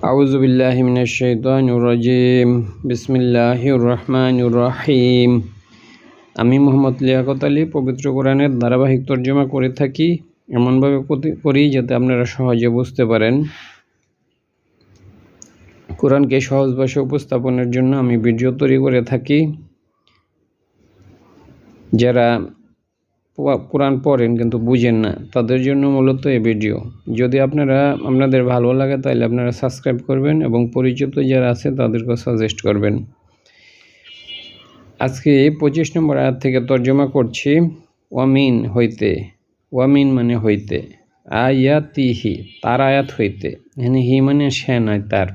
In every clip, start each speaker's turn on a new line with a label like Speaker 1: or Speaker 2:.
Speaker 1: أعوذ بالله من الشيطان الرجيم بسم الله الرحمن الرحيم আমি মোহাম্মদ লিয়াকত আলী পবিত্র কোরআনের ধারাবাহিক তর্জমা করে থাকি এমনভাবে কতি- করি যাতে আপনারা সহজে বুঝতে পারেন কোরআনকে সহজ ভাষায় উপস্থাপনের জন্য আমি ভিডিও তৈরি করে থাকি যারা প- কোরআন পড়েন কিন্তু বুঝেন না। তাদের জন্য মূলত এই ভিডিও। যদি আপনারা, আপনাদের ভালো লাগে তাহলে আপনারা সাবস্ক্রাইব করবেন এবং পরিচিত যারা আছে তাদেরকে সাজেস্ট করবেন। আজকে পঁচিশ নম্বর আয়াত থেকে তর্জমা করছি, ওয়ামিন হইতে। ওয়ামিন মানে হইতে। আয়াতিহি, তার আয়াত হইতে। এখানে হি মানে সে নয়, তার।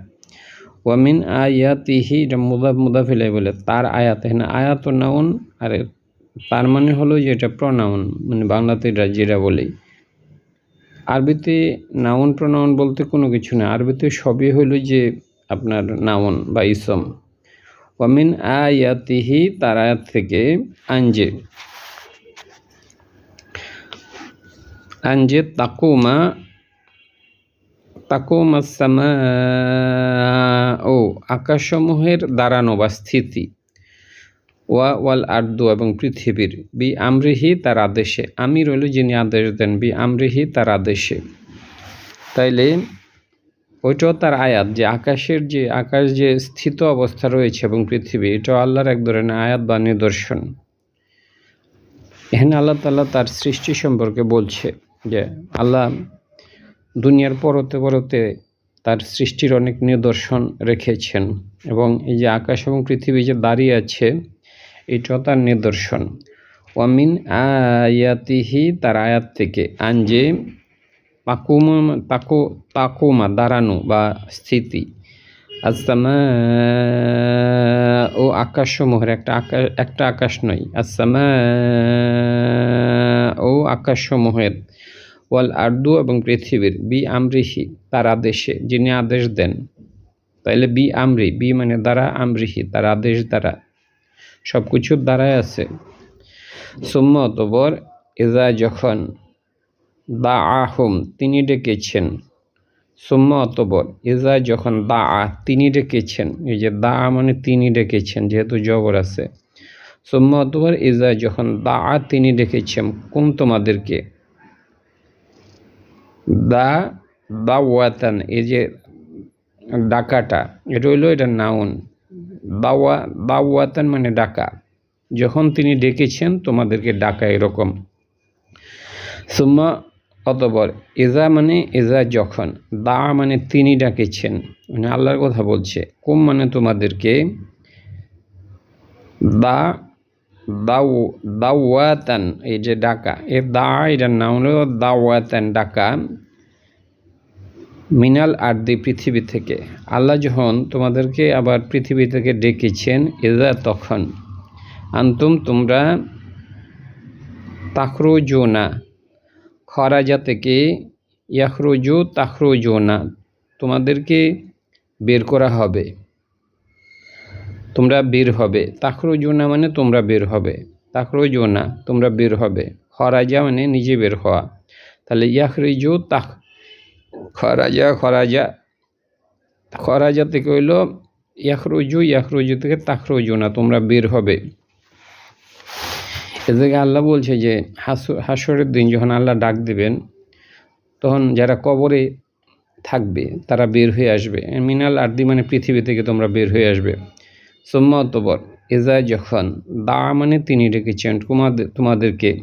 Speaker 1: ওয়ামিন আয়াতিহি, এটা মুদাফ মুদাফিলাই বলে, তার আয়াত। এখানে আয়াত নাউন, আর তার মানে হলো যে এটা প্রনাউন মানে বাংলাতে এটা যেটা বলি। আরবিতে নাউন প্রনাউন বলতে কোনো কিছু না। আরবিতে সবই হলো যে আপনার নাউন বা ইসম ওয়ামিন আয়াতিহি, তার আয়াত থেকে আঞ্জে আঞ্জে তাকুমা তাকুমা ও আকাশসমূহের দাঁড়ানো বা স্থিতি। ওয়া ওয়াল আর্দু এবং পৃথিবীর। বি আমরিহি তার আদেশে। আমি রইল যিনি আদেশ দেন, বি আমরিহি তার আদেশে। তাইলে ওইটাও তার আয়াত যে আকাশের যে, আকাশ যে স্থিত অবস্থা রয়েছে এবং পৃথিবী, এটাও আল্লাহর এক ধরনের আয়াত বা নিদর্শন। এখানে আল্লাহ তাল্লাহ তার সৃষ্টি সম্পর্কে বলছে যে আল্লাহ দুনিয়ার পরতে পরতে তার সৃষ্টির অনেক নিদর্শন রেখেছেন এবং এই যে আকাশ এবং পৃথিবী যে দাঁড়িয়ে আছে এটাও তার নিদর্শন। ওয়ামিন আয়াতিহি তার আয়াত থেকে আঞ্জে তাকুমা, তাকু, তাকুমা দাঁড়ানো বা স্থিতি। আসামা ও আকাশসমূহের একটা আকাশ একটা আকাশ নয়। আসামা ও আকাশসমূহের ওয়াল আর্দু এবং পৃথিবীর বি আমরিহি তার আদেশে, যিনি আদেশ দেন। তাইলে বি আমরি, বি মানে দ্বারা আমরিহি, তার আদেশ দ্বারা। সব কিছুর দ্বারাই আছে। সুম্ম অতবর এজা যখন দা আহম তিনি ডেকেছেন। সুম্ম অতবর এজা যখন দা আ তিনি ডেকেছেন। এই যে দা আ মানে তিনি ডেকেছেন, যেহেতু জবর আছে। সুম্ম অতবর এজা যখন দা আ তিনি ডেকেছেন। কোন তোমাদেরকে? দা, দাওয়াতান, এই যে ডাকাটা, এটা হইল এটা নাউন। দাওয়া দাওয়াতান মানে ডাকা। যখন তিনি ডেকেছেন, তোমাদেরকে ডাকা এরকম। সুম্মা অতবর, এজা মানে এজা যখন, দা মানে তিনি ডাকেছেন। মানে আল্লাহর কথা বলছে, কুম মানে তোমাদেরকে, দা, দাউ, দাওয়াতান, এই যে ডাকা, এ দা এটা নাম হলো দাওয়াতান, ডাকা। মিনাল আর্দি পৃথিবী থেকে। আল্লাহ যখন তোমাদেরকে আবার পৃথিবী থেকে ডেকেছেন এজা তখন, আন্তুম তোমরা তাখরুজোনা, খরাজা থেকে ইয়াখরুজু তাখরুজোনা, তোমাদেরকে বের করা হবে। তোমরা বের হবে। তাখরুজোনা মানে তোমরা বের হবে। তাখরুজোনা, তোমরা বের হবে। খরাজা মানে নিজে বের হওয়া। তাহলে ইয়াখরিজু তাখ খরাজা খরাজা। খরাজা থেকে হইল, ইয়াখরুজু ইয়াখরুজু থেকে তাখরুজোনা তোমরা বের হবে। এদিকে আল্লাহ বলছে যে, হাসু, হাসরের দিন যখন আল্লাহ ডাক দিবেন, তখন যারা কবরে থাকবে, তারা বের হয়ে আসবে। মিনাল আর্দি মানে পৃথিবী থেকে তোমরা বের হয়ে আসবে। সোম্মা অতবর, এজা যখন, দা মানে তিনি ডেকেছেন তোমাদের, তোমাদেরকে।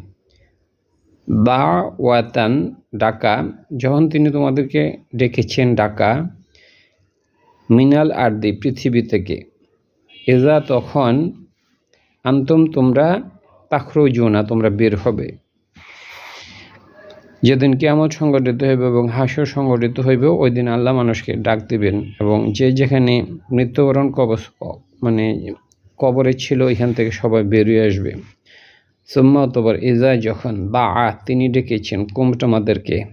Speaker 1: দা ওয়াতান ডাকা, যখন তিনি তোমাদেরকে ডেকেছেন ডাকা, মিনাল আর্দি পৃথিবী থেকে। এজা তখন, আন্তম তোমরা তাখরুজুনা, তোমরা বের হবে। যেদিন কেয়ামত সংগঠিত হইবে এবং হাসর সংগঠিত হইবে, ওই দিন আল্লাহ মানুষকে ডাক দিবেন এবং যে যেখানে মৃত্যুবরণ কবচ মানে কবরে ছিল, এখান থেকে সবাই বেরিয়ে আসবে। সুম্মা অতবার ইজা যখন দা আ তিনি ডেকেছেন কুম তোমাদেরকে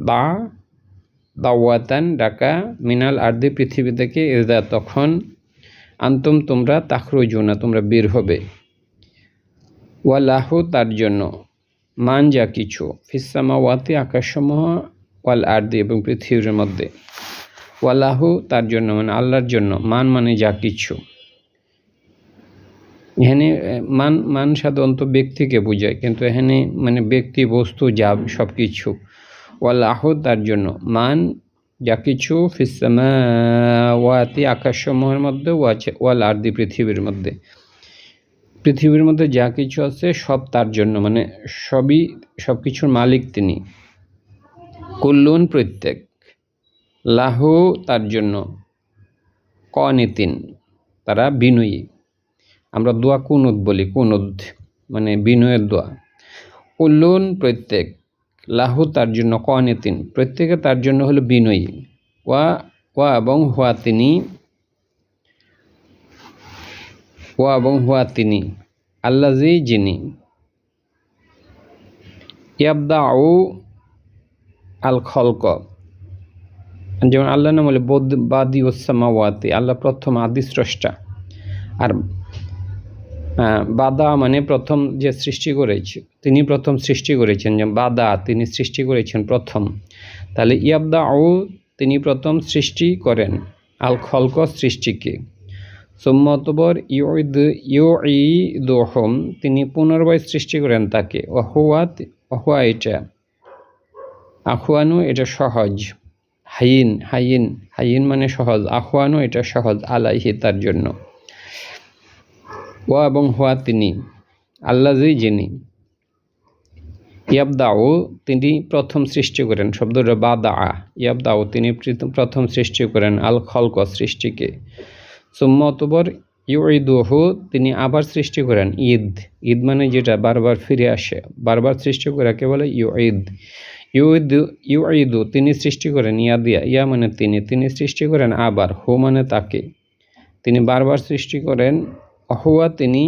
Speaker 1: দা দাওয়াতান ডাকা মিনাল আর্দি পৃথিবী থেকে ইজা তখন, আন্তম তোমরা তাখরুজুনা, তোমরা বের হবে। ওয়ালাহু তার জন্য, মান যা কিছু ফিসামা ওয়াতি আকাশসমূহ, ওয়াল আর্দি এবং পৃথিবীর মধ্যে। ওয়ালাহু তার জন্য মানে আল্লাহর জন্য, মান মানে যা কিছু। এখানে মান মান সাধারণত ব্যক্তিকে বোঝায়, কিন্তু এখানে মানে ব্যক্তি, বস্তু, যা সব কিছু ওয়াল ওয়ালাহ তার জন্য। মান, যা কিছু ফিসামাওয়াতি আকাশসমূহের মধ্যে ও ওয়াছে ওয়াল আর্দি, পৃথিবীর মধ্যে। পৃথিবীর মধ্যে যা কিছু আছে, সব তার জন্য মানে সবই সব কিছুর মালিক তিনি। কুল্লুন, প্রত্যেক। লাহু, তার জন্য। কনিতিন, তারা বিনয়ী। আমরা দোয়া কুনুদ বলি? কুনুদ মানে বিনয়ের দোয়া। কুল্লুন প্রত্যেক, লাহু তার জন্য কনিতিন প্রত্যেকে তার জন্য হলো বিনয়ী। ওয়া ওয়া এবং হুয়া তিনি। ওয়া এবং হুয়া তিনি। আল্লাজি যিনি। ইয়াবদাউ আল খলক যেমন আল্লাহ নাম বলে বদ বাদি ওসামাওয়াতি আল্লাহ প্রথম আদি স্রষ্টা। আর বাদা মানে প্রথম যে সৃষ্টি করেছে, তিনি প্রথম সৃষ্টি করেছেন, যে বাদা তিনি সৃষ্টি করেছেন প্রথম। তাহলে ইয়াবদা ও তিনি প্রথম সৃষ্টি করেন, আল খলক সৃষ্টিকে। সোম্মতবর ইউদ ইউ ই দোহম তিনি পুনর্বার সৃষ্টি করেন তাকে। অহুয়াত, অহুয়া এটা, আহুয়ানু এটা সহজ হাইন হাইন হাইন মানে সহজ, আহুয়ানু এটা সহজ, আলাইহি তার জন্য। ও এবং হুয়া তিনি আল্লাজি যিনি। ইয়াবদাও তিনি প্রথম সৃষ্টি করেন, শব্দটা বাদা ইয়াবদাও তিনি প্রথম- সৃষ্টি করেন আল খলক সৃষ্টিকে সুম্মতবর ইউঈদুহু তিনি আবার সৃষ্টি করেন, ঈদ। ঈদ মানে যেটা, বারবার ফিরে আসে। বারবার সৃষ্টি করে কে বলে? ইউঈদ। ইউঈদ ইউঈদু তিনি সৃষ্টি করেন, ইয়া দিয়া। ইয়া মানে তিনি। তিনি সৃষ্টি করেন আবার, হু মানে তাকে। তিনি বারবার সৃষ্টি করেন অহুয়া তিনি,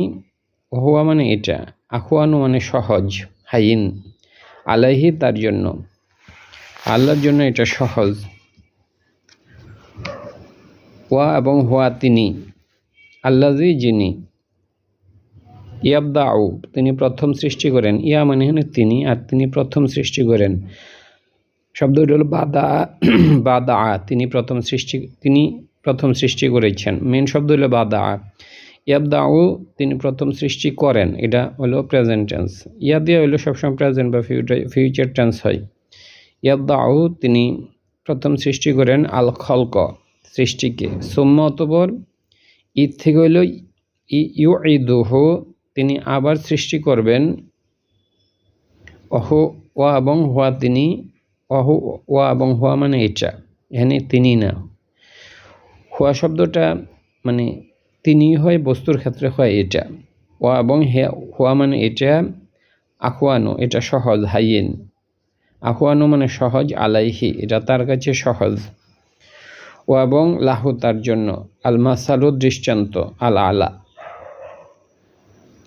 Speaker 1: অহুয়া মানে এটা, আহুয়ানু মানে সহজ, হাইন, আলাইহি তার জন্য। আল্লাহর জন্য এটা সহজ। ওয়া এবং হুয়া তিনি আল্লাজি যিনি। ইয়াবদা আউ তিনি প্রথম সৃষ্টি করেন। ইয়া মানে হলো তিনি, আর তিনি প্রথম সৃষ্টি করেন। শব্দটি হলো বাদা বাদা, তিনি প্রথম সৃষ্টি, তিনি প্রথম সৃষ্টি করেছেন। মেন শব্দ হলো বাদা। ইয়াবদাউ, তিনি প্রথম সৃষ্টি করেন। এটা হলো প্রেজেন্ট টেন্স ইয়া দিয়ে হলো সবসময় প্রেজেন্ট বা ফিউচার টেন্স হয়। ইয়াবদাউ, তিনি প্রথম সৃষ্টি করেন আল খলক সৃষ্টিকে। সোম্য অতবর ঈদ থেকে হইল ইউ ঈদুহ তিনি আবার সৃষ্টি করবেন অহ, ওয়া এবং হুয়া তিনি, অহ, ওয়া এবং হুয়া মানে এটা। এখানে তিনি না। হুয়া শব্দটা মানে তিনি হয় বস্তুর ক্ষেত্রে হয় এটা। ও এবং হে হুয়া মানে এটা আহুয়ানো এটা সহজ, হাইয়েন। আহুয়ানো মানে সহজ, আলাইহি, এটা তার কাছে সহজ। ও এবং লাহু তার জন্য আল মাসালু দৃষ্টান্ত আল আলা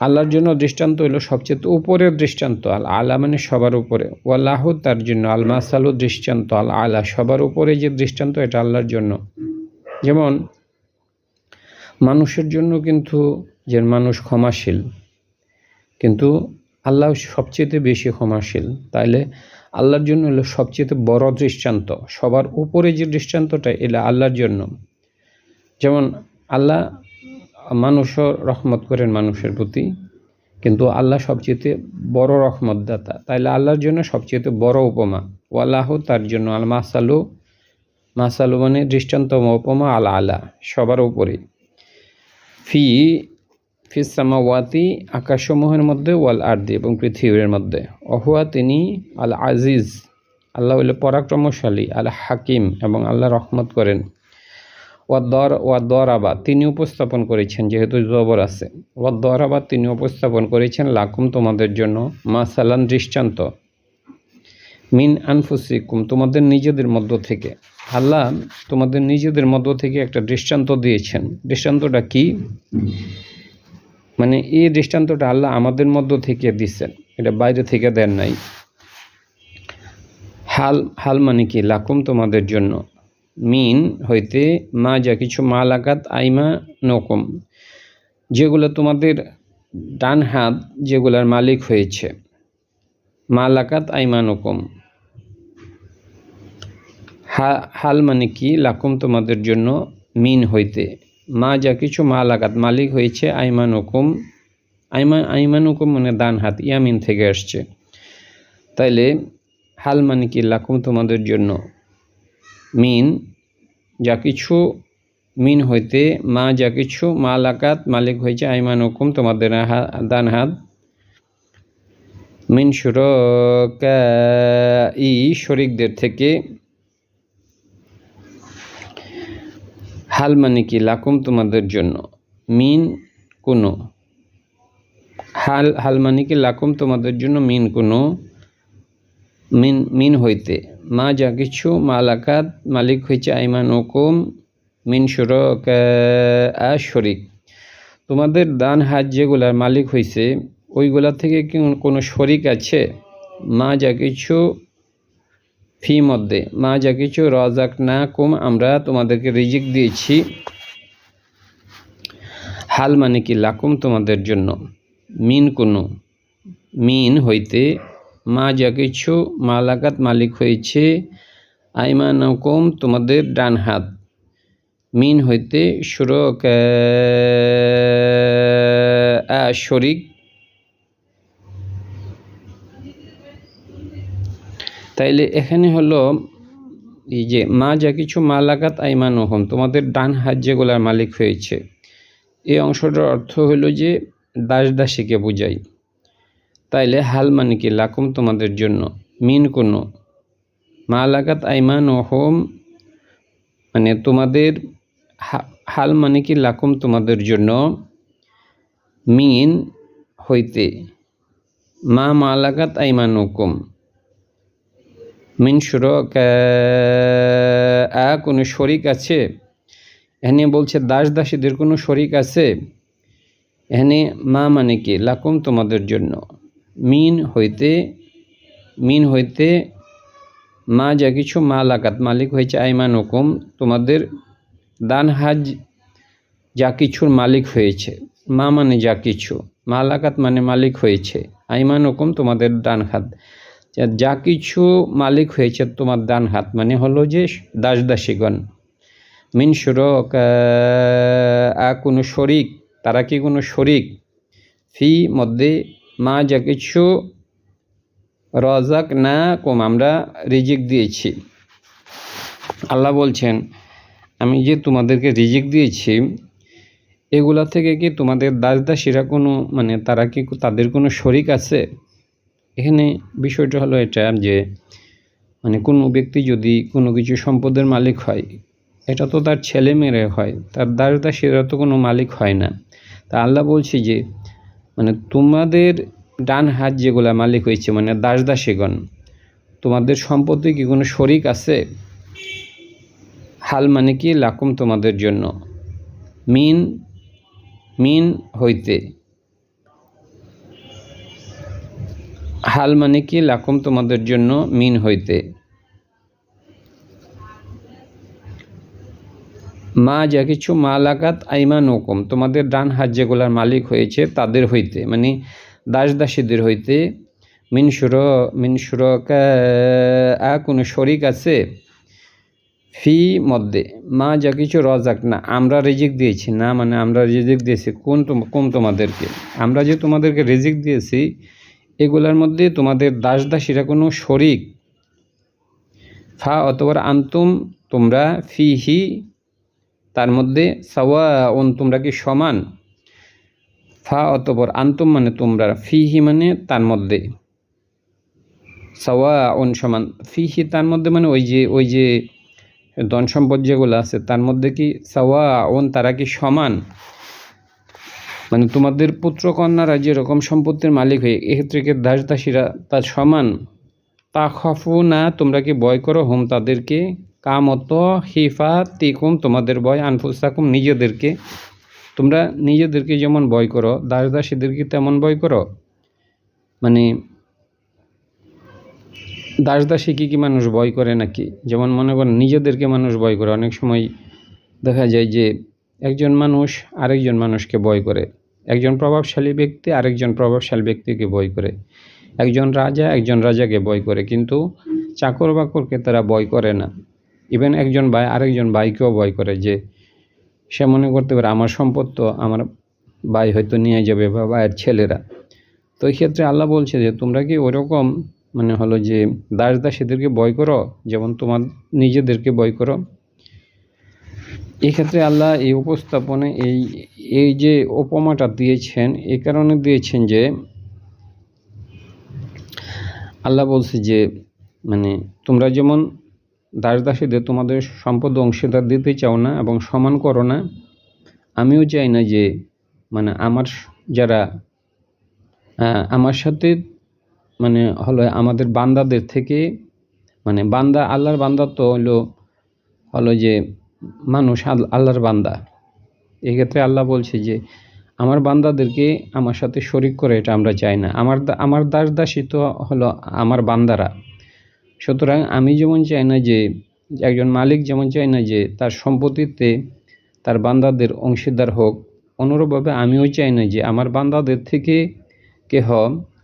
Speaker 1: আল্লাহর জন্য দৃষ্টান্ত হলো সবচেয়ে উপরের দৃষ্টান্ত আল আলা মানে সবার উপরে। ও লাহু তার জন্য আল মাসালু দৃষ্টান্ত আল আলা সবার উপরে যে দৃষ্টান্ত, এটা আল্লাহর জন্য। যেমন মানুষের জন্য কিন্তু যে মানুষ ক্ষমাশীল, কিন্তু আল্লাহ সবচেয়ে বেশি ক্ষমাশীল। তাইলে আল্লাহর জন্য হলো সবচেয়ে বড় দৃষ্টান্ত, সবার উপরে যে দৃষ্টান্তটা এলা আল্লাহর জন্য। যেমন আল্লাহ মানুষও রহমত করেন মানুষের প্রতি, কিন্তু আল্লাহ সবচেয়ে বড় রহমত দাতা তাইলে আল্লাহর জন্য সবচেয়ে বড় উপমা ওয়াল্লাহ তার জন্য আল মাসালু মাসালু মানে দৃষ্টান্ত উপমা আল আলা সবার উপরে ফি ফিসামাওয়াতি আকাশসমূহের মধ্যে, ওয়াল আর্দি এবং পৃথিবীর মধ্যে। অহুয়া তিনি আল আজিজ আল্লাহ হইলে পরাক্রমশালী আল হাকিম এবং আল্লাহ রহমত করেন। ওয়াদ্দর, ওয়াদ্দরাবা তিনি উপস্থাপন করেছেন, যেহেতু জবর আছে। ওয়াদ্দরাবা তিনি উপস্থাপন করেছেন, লাকুম তোমাদের জন্য মাসালান দৃষ্টান্ত। মিন আনফুসিকুম, তোমাদের নিজেদের মধ্য থেকে। আল্লাহ তোমাদের নিজেদের মধ্য থেকে একটা দৃষ্টান্ত দিয়েছেন। দৃষ্টান্তটা কি? মানে এই দৃষ্টান্তটা আল্লাহ আমাদের মধ্য থেকে দিচ্ছেন। এটা বাইরে থেকে দেন নাই। হাল হাল মানে কি? লাকুম তোমাদের জন্য। মিন হইতে মা যা কিছু মা লাগাত আইমা নকম যেগুলো তোমাদের ডান হাত যেগুলার মালিক হয়েছে। মা লাকাত নকম হা- হাল মানে কি? লাকুম তোমাদের জন্য মিন হইতে। মা যা কিছু মা লাগাত, মালিক হয়েছে আইমান হুকুম আইমান আইমান হুকুম মানে দান হাত ইয়ামিন থেকে আসছে। তাইলে হাল মানে কি? লাকুম তোমাদের জন্য মিন। যা কিছু মিন হইতে, মা যা কিছু মা লাকাত মালিক হয়েছে আইমান হুকুম তোমাদের দান হাত। মিন সুর ই শরিকদের থেকে হাল মানে কি? লাকুম তোমাদের জন্য। মিন কোনো। হাল হাল মানে কি? লাকুম তোমাদের জন্য মিন কোনো। মিন মিন হইতে। মা যা কিছু মালাকাত মালিক হয়েছে আইমান হুকুম মিন সুর শরিক। তোমাদের দান হাত যেগুলার মালিক হয়েছে ওইগুলা থেকে কি কোনো শরিক আছে? মা যা কিছু ফি মধ্যে। মা যা কিছু রজাক না কুম আমরা তোমাদেরকে রিজিক দিয়েছি। হাল মানে কি? লাকুম তোমাদের জন্য। মিন কোনো। মিন হইতে মা যা কিছু মালাকাত মালিক হয়েছে, আইমানকুম তোমাদের ডান হাত। মিন হইতে সুর শরিক তাইলে এখানে হলো এই যে, মা যা কিছু মালাকাত আইমান ওহম তোমাদের ডান হাত যেগুলার মালিক হয়েছে। এই অংশটার অর্থ হলো যে, দাস দাসীকে বোঝাই। তাইলে হাল মানে কি? লাকুম তোমাদের জন্য। মিন কোনো। মালাকাত আইমান ওহম মানে তোমাদের হাল মানে কি? লাকুম তোমাদের জন্য। মিন হইতে। মা মালাকাত আইমান হুকুম মিন সুরক কোনো শরিক আছে? এখানে বলছে, দাস দাসীদের কোনো শরিক আছে? এখানে মা মানে কি? লাকুম তোমাদের জন্য। মিন হইতে মিন হইতে মা যা কিছু মা লাকাত মালিক হয়েছে আইমান হুকুম তোমাদের দান হাজ যা কিছুর মালিক হয়েছে। মা মানে যা কিছু মা লাকাত মানে মালিক হয়েছে আইমান হুকুম তোমাদের ডান হাত। যা- কিছু মালিক হয়েছে তোমার দান হাত মানে হলো যে দাস দাসীগণ। মিন সুরক আ কোনো শরিক, তারা কি কোনো শরিক? ফি মধ্যে মা যা কিছু রজাক না কম আমরা রিজিক দিয়েছি। আল্লাহ বলছেন, আমি যে তোমাদেরকে রিজিক দিয়েছি, এগুলা থেকে কি তোমাদের দাস দাসীরা কোনো মানে তারা কি তাদের কোনো শরিক আছে? এখানে বিষয়টা হলো এটা যে মানে কোনো ব্যক্তি যদি কোনো কিছু সম্পদের মালিক হয়, এটা তো তার ছেলে মেয়েরা হয়, তার দাস দাসীরা তো কোনো মালিক হয় না। তা আল্লাহ বলছি যে মানে তোমাদের ডান হাত যেগুলা মালিক হয়েছে মানে দাস দাসীগণ, তোমাদের সম্পত্তি কি কোনো শরিক আছে? হাল মানে কি? লাকুম তোমাদের জন্য। মিন মিন হইতে। হাল মানে কি? লাকুম তোমাদের জন্য মিন হইতে। মা যা কিছু মা লাগাত আইমান হুকুম তোমাদের ডান হাত যেগুলার মালিক হয়েছে তাদের হইতে মানে দাস দাসীদের হইতে। মিন সুর, মিন আ কোনো শরিক আছে? ফি মধ্যে মা যা কিছু রজাক, না, আমরা রিজিক দিয়েছি। না মানে আমরা রিজিক দিয়েছি, কোন কোন তোমাদেরকে? আমরা যে তোমাদেরকে রিজিক দিয়েছি এগুলার মধ্যে তোমাদের দাস দাসীরা কোনো শরিক। ফা অতবার আন্তুম তোমরা ফি হি তার মধ্যে সাওয়া ওন তোমরা কি সমান? ফা অতপর আন্তুম মানে তোমরা, ফিহি মানে তার মধ্যে। সাওয়া ওন সমান, ফিহি তার মধ্যে মানে ওই যে ওই যে ধন সম্পদ যেগুলো আছে, তার মধ্যে কি সাওয়া ওন তারা কি সমান? মানে তোমাদের পুত্র কন্যারা যেরকম সম্পত্তির মালিক হয়ে এক্ষেত্রে দাস দাসীরা তার সমান? তা খফু না, তোমরা কি ভয় করো? হোম, তাদেরকে কামত হিফা তিকুম তোমাদের ভয় আনফুসাকুম, নিজেদেরকে। তোমরা নিজেদেরকে যেমন ভয় করো দাস দাসীদেরকে তেমন ভয় করো। মানে দাস দাসী কী কী মানুষ ভয় করে নাকি? যেমন মনে করেন নিজেদেরকে মানুষ ভয় করে। অনেক সময় দেখা যায় যে একজন মানুষ আরেকজন মানুষকে ভয় করে। একজন প্রভাবশালী ব্যক্তি আরেকজন প্রভাবশালী ব্যক্তিকে ভয় করে। একজন রাজা একজন রাজাকে ভয় করে, কিন্তু চাকর বাকরকে তারা ভয় করে না। ইভেন একজন ভাই, আরেকজন ভাইকেও ভয় করে যে, সে মনে করতে পারে, আমার সম্পদ তো আমার ভাই হয়তো নিয়ে যাবে বা ভাইয়ের ছেলেরা। তো এই ক্ষেত্রে আল্লাহ বলছে যে, তোমরা কি ওরকম মানে হলো যে দাস দাসীদেরকে ভয় করো? যেমন তোমার নিজেদেরকে ভয় করো? এক্ষেত্রে আল্লাহ এই উপস্থাপনে এই এই যে উপমাটা দিয়েছেন এই কারণে দিয়েছেন যে, আল্লাহ বলছে যে মানে তোমরা যেমন দাস দাসীদের তোমাদের সম্পদ অংশীদার দিতে চাও না এবং সমান করো না, আমিও চাই না যে মানে আমার যারা আমার সাথে মানে হলো আমাদের বান্দাদের থেকে মানে বান্দা, আল্লাহর বান্দা তো হলো হলো যে মানুষ আল্লাহর বান্দা। এক্ষেত্রে আল্লাহ বলছে যে, আমার বান্দাদেরকে আমার সাথে শরিক করে এটা আমরা চাই না। আমার আমার দাস দাসী তো হলো আমার বান্দারা। সুতরাং আমি যেমন চাই না যে, একজন মালিক যেমন চাই না যে, তার সম্পত্তিতে তার বান্দাদের অংশীদার হোক, অনুরূপভাবে আমিও চাই না যে, আমার বান্দাদের থেকে কেহ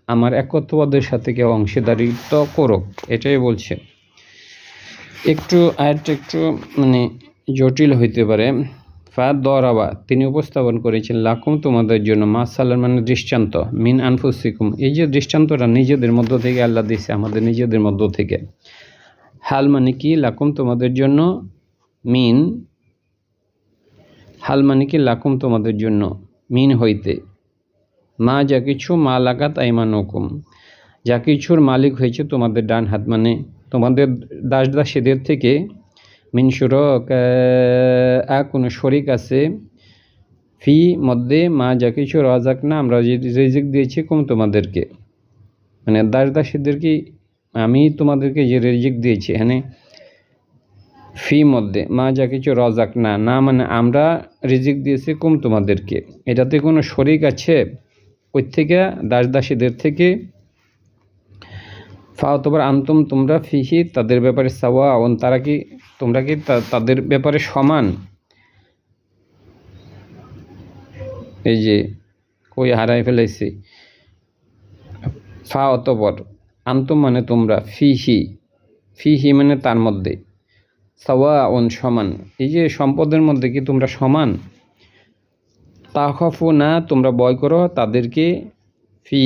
Speaker 1: আমার একত্ববাদের সাথে কেউ অংশীদারিত্ব করুক। এটাই বলছে। একটু আরেকটু, একটু মানে জটিল হইতে পারে। ফা দরাবা, তিনি উপস্থাপন করেছেন, লাকুম তোমাদের জন্য মাসালার মানে দৃষ্টান্ত, মিন আনফুসিকুম, এই যে দৃষ্টান্তটা নিজেদের মধ্য থেকে আল্লাহ দিছে আমাদের নিজেদের মধ্য থেকে। হাল মানে কি? লাকুম তোমাদের জন্য মিন, হাল মানে কি? লাকুম তোমাদের জন্য মিন হইতে, মা যা কিছু মা লাগাত আইমান হুকুম যা কিছুর মালিক হয়েছে তোমাদের ডান হাত মানে তোমাদের দাস দাসীদের থেকে মিনসুর কোনো শরিক আছে? ফি মধ্যে মা যা কিছু রাজাক না, আমরা রিজিক দিয়েছি কম তোমাদেরকে। মানে দাস দাসীদেরকে আমি তোমাদেরকে যে রিজিক দিয়েছি? হ্যাঁ ফি মধ্যে মা যা কিছু রজাক না না মানে আমরা রিজিক দিয়েছি কম তোমাদেরকে। এটাতে কোনো শরিক আছে? ওই থেকে দাস দাসীদের থেকে ফাও তোমার আন্তম, তোমরা ফিহি, তাদের ব্যাপারে সাওয়া অন তারা কি, তোমরা কি তাদের ব্যাপারে সমান? এই যে, কই হারাই ফেলেছি ফা অতপর আন্তম মানে তোমরা, ফিহি ফিহি মানে তার মধ্যে। সাওয়া অন সমান। এই যে সম্পদের মধ্যে কি তোমরা সমান? তাহফু না তোমরা বয় করো, তাদেরকে ফি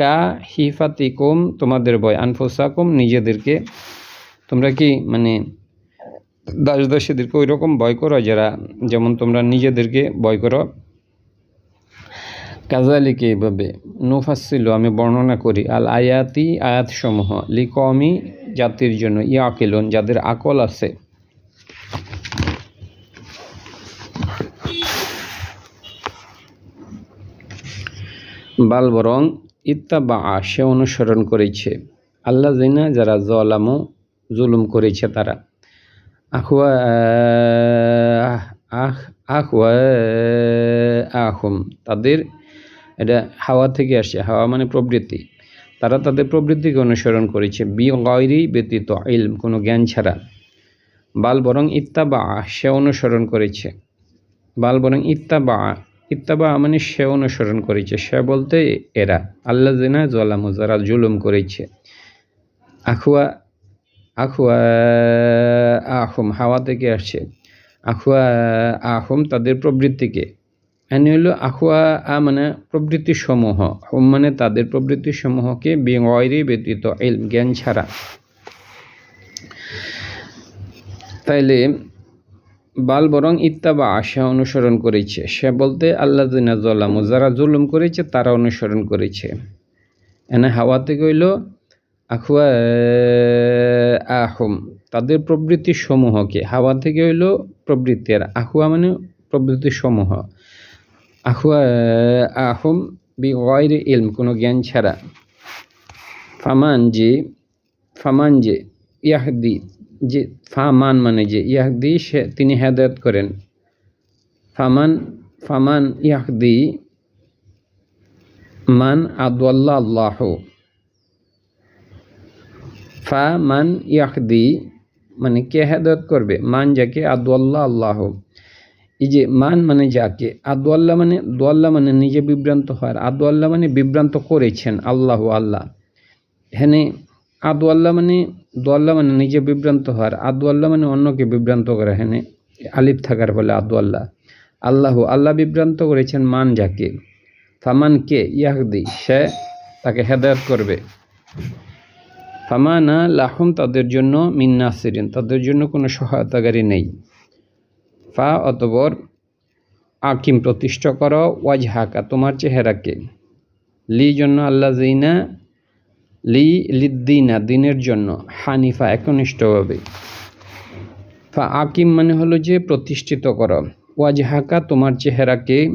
Speaker 1: কা হিফাতিকুম, তোমাদের ভয় আনফুসাকুম, নিজেদেরকে তোমরা কি মানে দাস দাসীদেরকে ওই রকম ভয় করো যারা, যেমন তোমরা নিজেদেরকে ভয় করো? কাজালিকে এভাবে নুফাসিল আমি বর্ণনা করি, আল আয়াতি আয়াতসমূহ লিকমি জাতির জন্য, ইয়াকিলন, যাদের আকল আছে। বাল বরং ইত্তাবা, সে অনুসরণ করেছে। আল্লাহ জিনা যারা জলামু জুলুম করেছে তারা। আহুয়া আহ আহুয়া আহুম, তাদের এটা হাওয়া থেকে আসছে হাওয়া মানে প্রবৃত্তি। তারা তাদের প্রবৃত্তিকে অনুসরণ করেছে। বি গয়রি ব্যতীত ইলম, কোনো জ্ঞান ছাড়া। বাল বরং ইত্তাবা, সে অনুসরণ করেছে। বাল বরং ইত্তাবা ইত্তাবা মানে সে অনুসরণ করেছে। সে বলতে, এরা আল্লাহ জিনা জলামু যারা জুলুম করেছে। আখুয়া আখুয়া আহুম, হাওয়া থেকে আসছে। আখুয়া আহুম তাদের প্রবৃত্তিকে। এনে হলো আখুয়া আ মানে প্রবৃত্তি সমূহ হুম মানে তাদের প্রবৃত্তি সমূহকে বিগয়রি ব্যতীত জ্ঞান ছাড়া। তাইলে বাল বরং ইত্তাবা আশা অনুসরণ করেছে। সে বলতে আল্লাহ দিনা জলামু যারা জুলুম করেছে, তারা অনুসরণ করেছে। এনে হাওয়া থেকে হইল আখুয়া আহম তাদের প্রবৃত্তি সমূহকে হাওয়া থেকে হইল প্রবৃত্তি, আর আহুয়া মানে প্রবৃত্তি সমূহ আহুয়া আহম বি গয়রে ইলম কোনো জ্ঞান ছাড়া। ফামান যে ফামান যে ইয়াহদি যে ফামান মানে যে ইয়াহদি, সে তিনি হেদায়ত করেন। ফামান ফামান ইয়াহদি, মান আদুয়াল্লাহ আল্লাহ। ফা মান ইয়াহদি মানে কে হেদায়ত করবে? মান যাকে আদুয়াল্লাহ আল্লাহ। এই যে মান মানে যাকে? আদুয়াল্লাহ মানে দোয়াল্লাহ মানে নিজে বিভ্রান্ত হয় আর মানে বিভ্রান্ত করেছেন আল্লাহ আল্লাহ। এখানে আদু আল্লাহ মানে দোয়াল্লাহ মানে নিজে বিভ্রান্ত হওয়ার, আদু আল্লাহ মানে অন্যকে বিভ্রান্ত করা হ্যাঁ আলিফ থাকার ফলে আদু আল্লাহ। আল্লাহ বিভ্রান্ত করেছেন মান যাকে, ফামান কে, ইয়াহদি, সে তাকে হেদায়ত করবে। ফামানা লাহুম, তাদের জন্য মিন্না সিরিন তাদের জন্য কোনো সহায়তাকারী নেই। ফা অতবর, আকিম প্রতিষ্ঠা করো ওয়াজ হাকা তোমার চেহারাকে। লি জন্য আল্লাহ জিনা লি লিদ্দিনা, দিনের জন্য। হানিফা একনিষ্ঠভাবে। ফা আকিম মানে হলো যে প্রতিষ্ঠিত করো। ওয়াজ হাকা তোমার চেহারাকে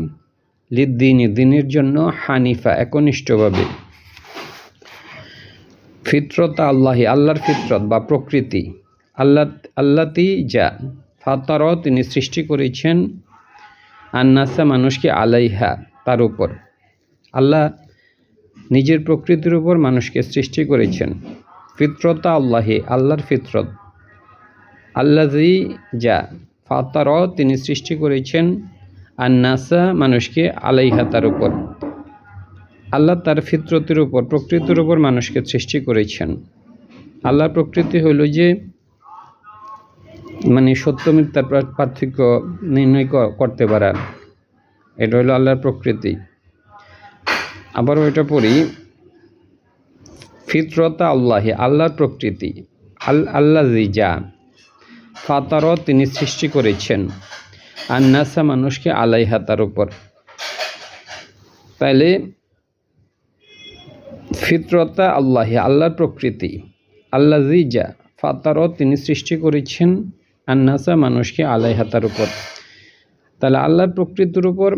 Speaker 1: লিদ্দিনী, দিনের জন্য হানিফা একনিষ্ঠভাবে। ফিতরত আল্লাহি, আল্লাহর ফিতরত বা প্রকৃতি। আল্লাহ, আল্লাতি যা ফাতার তিনি সৃষ্টি করেছেন। আন্নাসা, মানুষকে আলাইহা, তার উপর। আল্লাহ নিজের প্রকৃতির উপর মানুষকে সৃষ্টি করেছেন। ফিতরতা আল্লাহে, আল্লাহর ফিতরত। আল্লাজি যা ফাতার তিনি সৃষ্টি করেছেন আর নাসা মানুষকে আলাইহা তার উপর। আল্লাহ তার ফিতরতের উপর, প্রকৃতির উপর মানুষকে সৃষ্টি করেছেন। আল্লাহর প্রকৃতি হইল যে মানে সত্য মিথ্যার পার্থক্য নির্ণয় করতে পারা। এটা হলো আল্লাহর প্রকৃতি। আবারও এটা পড়ি, ফিতরতা আল্লাহে, আল্লাহর প্রকৃতি, আল আল্লাহ যা ফাতারও তিনি সৃষ্টি করেছেন, আন্নাসা মানুষকে আলাইহা তার উপর। তাইলে ফিতরতা আল্লাহে, আল্লাহর প্রকৃতি আল্লাহ যা ফাতারও তিনি সৃষ্টি করেছেন, আন্নাসা মানুষকে আলাইহা তার উপর। তাহলে আল্লাহর প্রকৃতির উপর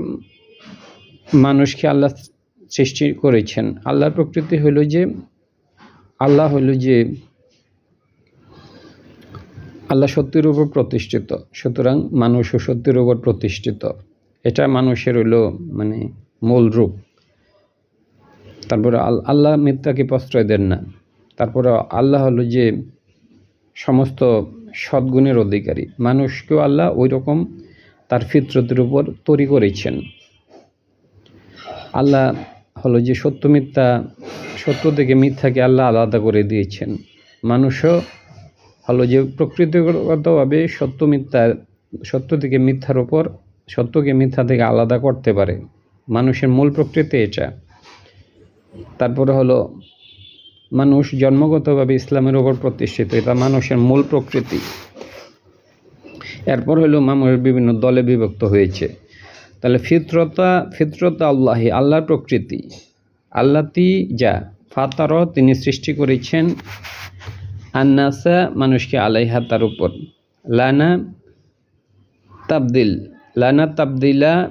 Speaker 1: মানুষকে আল্লাহ সৃষ্টি করেছেন। আল্লাহর প্রকৃতি হইল যে, আল্লাহ হইল যে, আল্লাহ সত্যের উপর প্রতিষ্ঠিত, সুতরাং মানুষও সত্যের উপর প্রতিষ্ঠিত। এটা মানুষের হইল মানে মূল রূপ। তারপরে আল্লাহ মিথ্যাকে প্রশ্রয় দেন না। তারপরে আল্লাহ হলো যে সমস্ত সদ্গুণের অধিকারী। মানুষকেও আল্লাহ ওই রকম তার ফিতরতের উপর তৈরি করেছেন। আল্লাহ হলো যে সত্য মিথ্যা, সত্য থেকে মিথ্যাকে আল্লাহ আলাদা করে দিয়েছেন। মানুষও হলো যে প্রকৃতিগতভাবে সত্য মিথ্যা, সত্য থেকে মিথ্যার ওপর সত্যকে মিথ্যা থেকে আলাদা করতে পারে। মানুষের মূল প্রকৃতি এটা। তারপরে হলো মানুষ জন্মগতভাবে ইসলামের ওপর প্রতিষ্ঠিত, এটা মানুষের মূল প্রকৃতি। এরপর হলো মানুষের বিভিন্ন দলে বিভক্ত হয়েছে। তাহলে ফিতরতা ফিতরতা আল্লাহি, আল্লাহর প্রকৃতি। আল্লাতি যা ফাতার তিনি সৃষ্টি করেছেন। আন্নাসা, মানুষকে আলাইহা তার উপর। লানা তাবদিল, লানা তাবদিলা,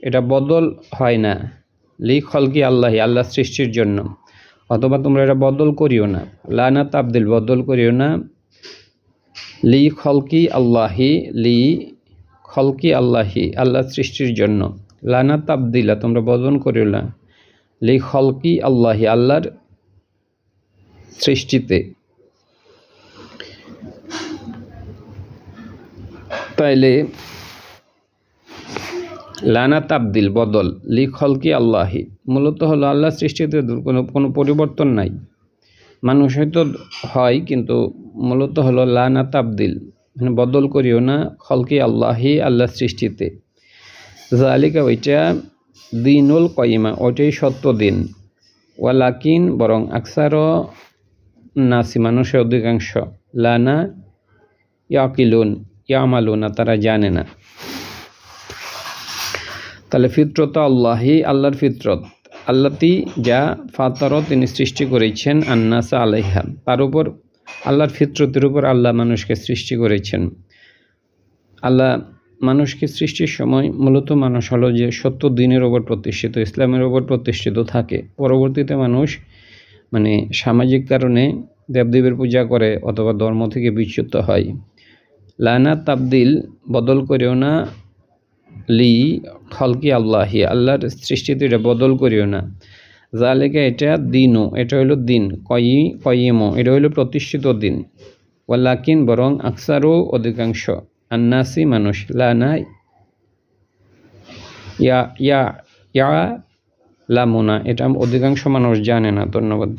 Speaker 1: এটা বদল হয় না। লি খলকি আল্লাহি, আল্লাহ সৃষ্টির জন্য। অথবা তোমরা এটা বদল করিও না। লানা তাবদিল, বদল করিও না। লি খলকি আল্লাহি, লি খলকি আল্লাহি, আল্লাহ সৃষ্টির জন্য। লানা তাবদিলা, তোমরা বদন করিও না লি খলকি আল্লাহি, আল্লাহর সৃষ্টিতে। তাইলে লানা তাবদিল, বদল, লি খলকি আল্লাহি। মূলত হলো আল্লাহ সৃষ্টিতে কোনো কোনো পরিবর্তন নাই। মানুষ হয়তো হয়, কিন্তু মূলত হলো লানা তাবদিল। মানে বদল করিও না খলকি আল্লাহি, আল্লাহ সৃষ্টিতে। জালিকা ওইটা দিনুল কয়িমা, ওইটাই সত্য দিন। ওয়ালাকিন বরং আকসারও নাসি মানুষের অধিকাংশ। লানা ইয়াকিলুন, ইয়ামালুনা, তারা জানে না। তাহলে ফিতরত আল্লাহি, আল্লাহর ফিতরত। আল্লাতি যা ফাতর তিনি সৃষ্টি করেছেন, আন্নাসা আলাইহা। তার উপর আল্লাহর ফিতরতের উপর আল্লাহ মানুষকে সৃষ্টি করেছেন। আল্লাহ মানুষকে সৃষ্টির সময় মূলত মানুষ হলো যে সত্য দিনের ওপর প্রতিষ্ঠিত, ইসলামের ওপর প্রতিষ্ঠিত থাকে। পরবর্তীতে মানুষ মানে সামাজিক কারণে দেবদেবীর পূজা করে অথবা ধর্ম থেকে বিচ্যুত হয়। লানা তাবদিল, বদল করিও না। লি খলকি আল্লাহি, আল্লাহর সৃষ্টিতে এটা বদল করিও না। জালেকা এটা দিনও এটা হলো দিন, কয়ি, কয়িমো, এটা হলো প্রতিষ্ঠিত দিন। ওয়াল্লাকিন বরং আকসারও অধিকাংশ, আন্নাসি মানুষ লানা ইয়া ইয়া ইয়া লামুনা এটা অধিকাংশ মানুষ জানে না, ধন্যবাদ।